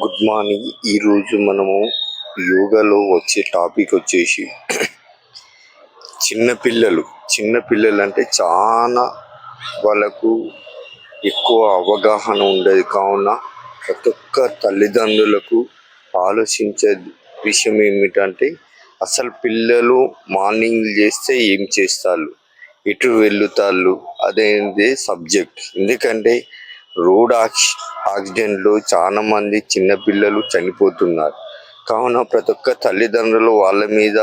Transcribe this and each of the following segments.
Good morning ఈరోజు మనము యోగాలో వచ్చే టాపిక్ వచ్చేసి చిన్నపిల్లలు చిన్నపిల్లలు అంటే చాలా వాళ్ళకు ఎక్కువ అవగాహన ఉండదు. కావున ప్రతి ఒక్క తల్లిదండ్రులకు ఆలోచించే విషయం ఏమిటంటే అసలు పిల్లలు మార్నింగ్ చేస్తే ఏం చేస్తారు? ఎటు వెళ్తారు? అదే సబ్జెక్ట్. ఎందుకంటే రోడ్ ఆక్సి యాక్సిడెంట్లో చాలా మంది చిన్నపిల్లలు చనిపోతున్నారు. కావున ప్రతి ఒక్క తల్లిదండ్రులు వాళ్ళ మీద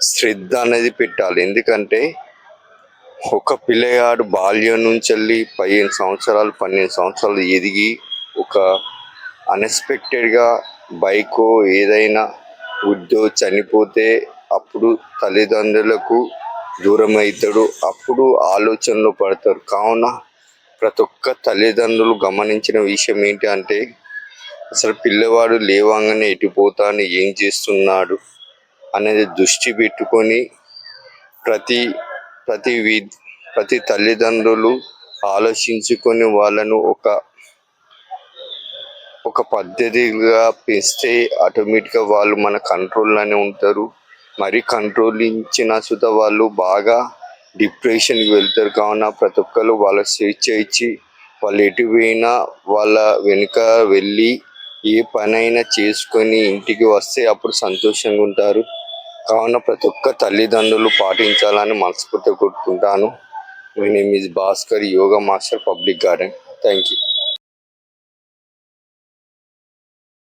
శ్రద్ధ అనేది పెట్టాలి. ఎందుకంటే ఒక పిల్లగాడు బాల్యం నుంచి వెళ్ళి పదిహేను సంవత్సరాలు పన్నెండు సంవత్సరాలు ఎదిగి ఒక అన్ఎక్స్పెక్టెడ్గా బైకో ఏదైనా ఉద్యో చనిపోతే అప్పుడు తల్లిదండ్రులకు దూరం అవుతాడు అప్పుడు ఆలోచనలో పడతారు. కావున ప్రతి ఒక్క తల్లిదండ్రులు గమనించిన విషయం ఏంటి అంటే అసలు పిల్లవాడు లేవంగానే ఎటుపోతాను ఏం చేస్తున్నాడు అనేది దృష్టి పెట్టుకొని ప్రతి ప్రతి వి ప్రతి తల్లిదండ్రులు ఆలోచించుకొని వాళ్ళను ఒక ఒక పద్ధతిగా పెంచితే ఆటోమేటిక్గా వాళ్ళు మన కంట్రోల్లోనే ఉంటారు. మరి కంట్రోల్ ఇచ్చిన సుత వాళ్ళు బాగా డిప్రెషన్కి వెళ్తారు. కావున ప్రతి ఒక్కరు వాళ్ళ స్వేచ్ఛ ఇచ్చి వాళ్ళు ఎటు పోయినా వాళ్ళ వెనుక వెళ్ళి ఏ పనైనా చేసుకొని ఇంటికి వస్తే అప్పుడు సంతోషంగా ఉంటారు. కావున ప్రతి ఒక్క తల్లిదండ్రులు పాటించాలని మనస్ఫూర్తిగా కోరుకుంటాను. My name is Bhaskar yoga master public garden thank you